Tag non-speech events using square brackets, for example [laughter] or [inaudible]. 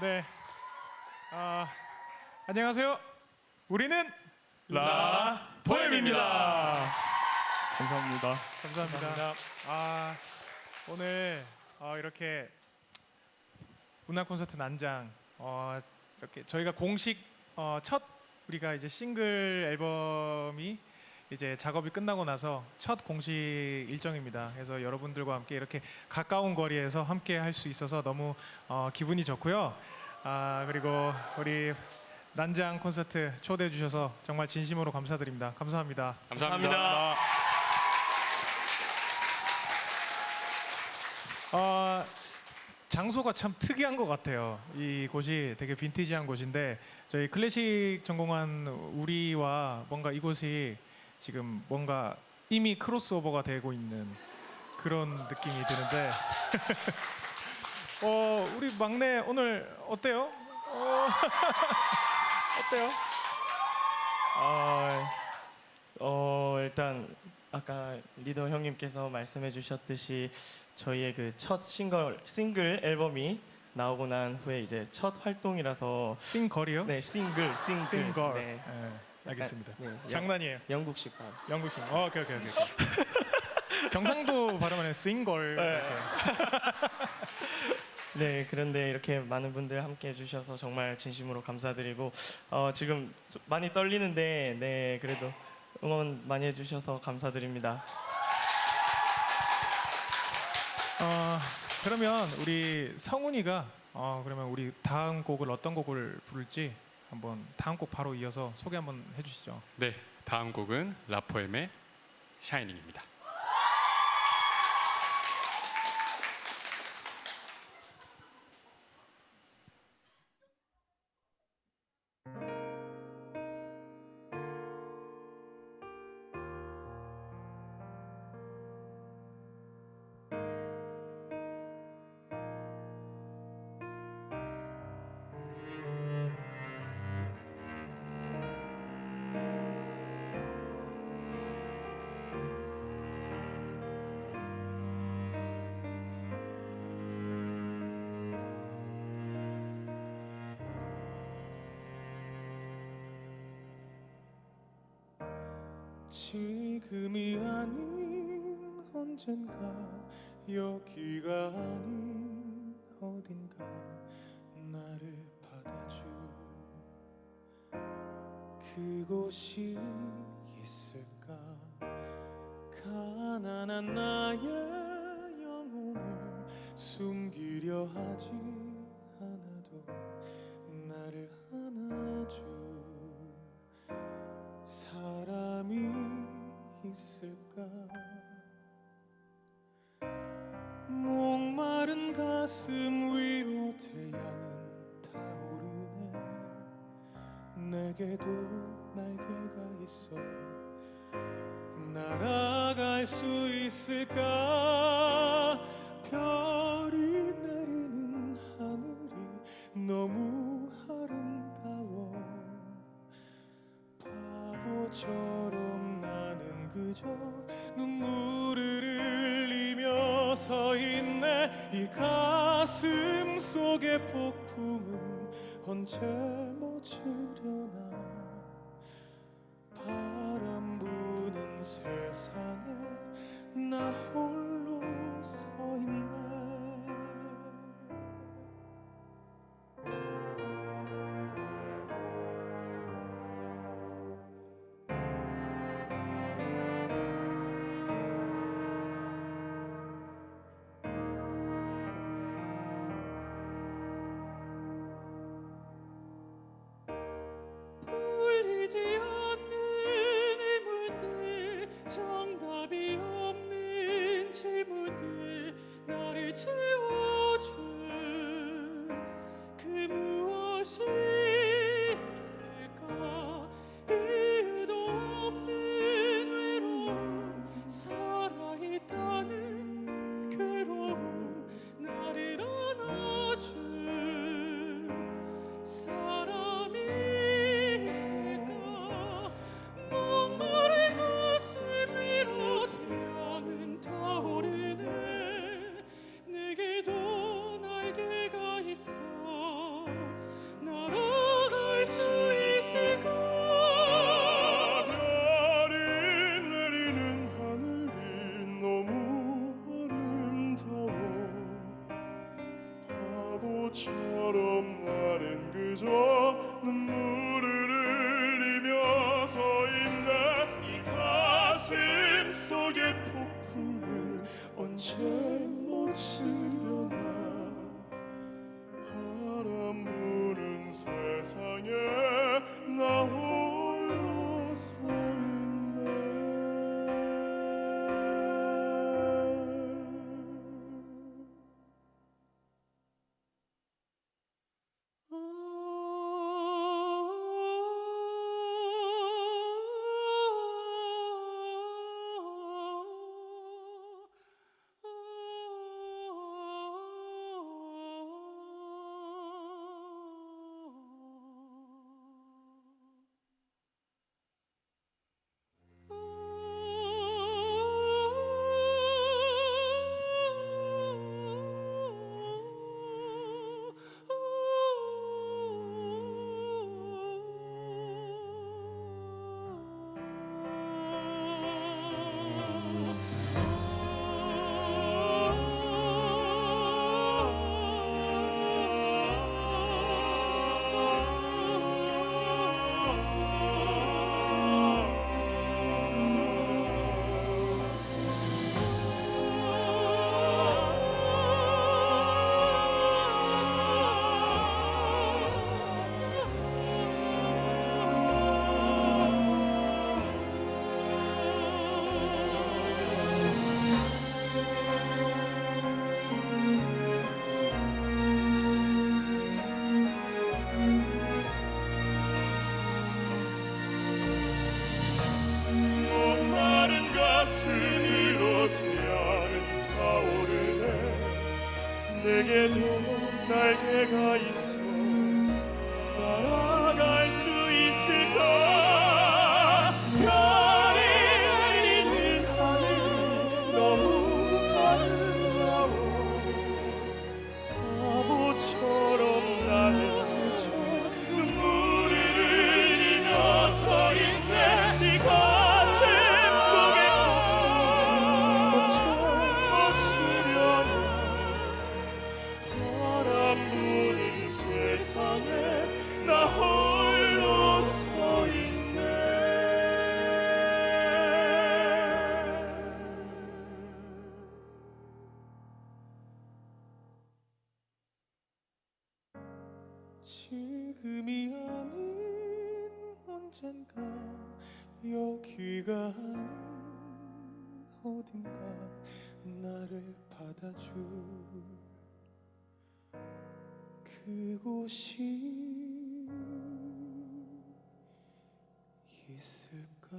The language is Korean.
네. 아, 안녕하세요. 우리는 라 포엠입니다. 감사합니다. 감사합니다. 아, 오늘 어, 이렇게 문화 콘서트 난장 어, 이렇게 저희가 공식 어, 첫 우리가 이제 싱글 앨범이 이제 작업이 끝나고 나서 첫 공식 일정입니다. 그래서 여러분들과 함께 이렇게 가까운 거리에서 함께 할 수 있어서 너무 어, 기분이 좋고요. 아 그리고 우리 난장 콘서트 초대해 주셔서 정말 진심으로 감사드립니다. 감사합니다. 감사합니다. 어, 장소가 참 특이한 것 같아요. 이 곳이 되게 빈티지한 곳인데 저희 클래식 전공한 우리와 뭔가 이곳이 지금 뭔가 이미 크로스오버가 되고 있는 그런 느낌이 드는데 [laughs] 어, 우리 막내 오늘 어때요? 어, [laughs] 어때요? 어, 어 일단 아까 리더 형님께서 말씀해 주셨듯이 저희의 그 첫 싱글 싱글 앨범이 나오고 난 후에 이제 첫 활동이라서 싱걸이요? 네 싱글 싱글 싱걸. 네, 네, 알겠습니다. 네, 영- 장난이에요. 영국식 발 영국식. 어, 오케이 오케이 오케이. [laughs] 경상도 발음하는 싱걸. 네. 이렇게. [laughs] 네 그런데 이렇게 많은 분들 함께 해주셔서 정말 진심으로 감사드리고 어, 지금 소- 많이 떨리는데 네 그래도 응원 많이 해주셔서 감사드립니다. 어, 그러면 우리 성훈이가 어, 그러면 우리 다음 곡을 어떤 곡을 부를지 한번 다음 곡 바로 이어서 소개 한번 해주시죠. 네, 다음 곡은 라포엠의 샤이닝입니다. 지금이 아닌 언젠가 여기가 아닌 어딘가 나를 받아줘 그곳이 있을까? 가난한 나의 영혼을 숨기려 하지 않아도 나를 안아줘 사람이 있을까? 목마른 가슴 위로 태양은 타오르네. 내게도 날개가 있어 날아갈 수 있을까 서 있네 이 가슴 속의 폭풍은 언제 멎으려나? 바람 부는 세상에 나 홀 지금이 아닌 언젠가 여기가 아닌 어딘가 나를 받아줄 그곳이 있을까?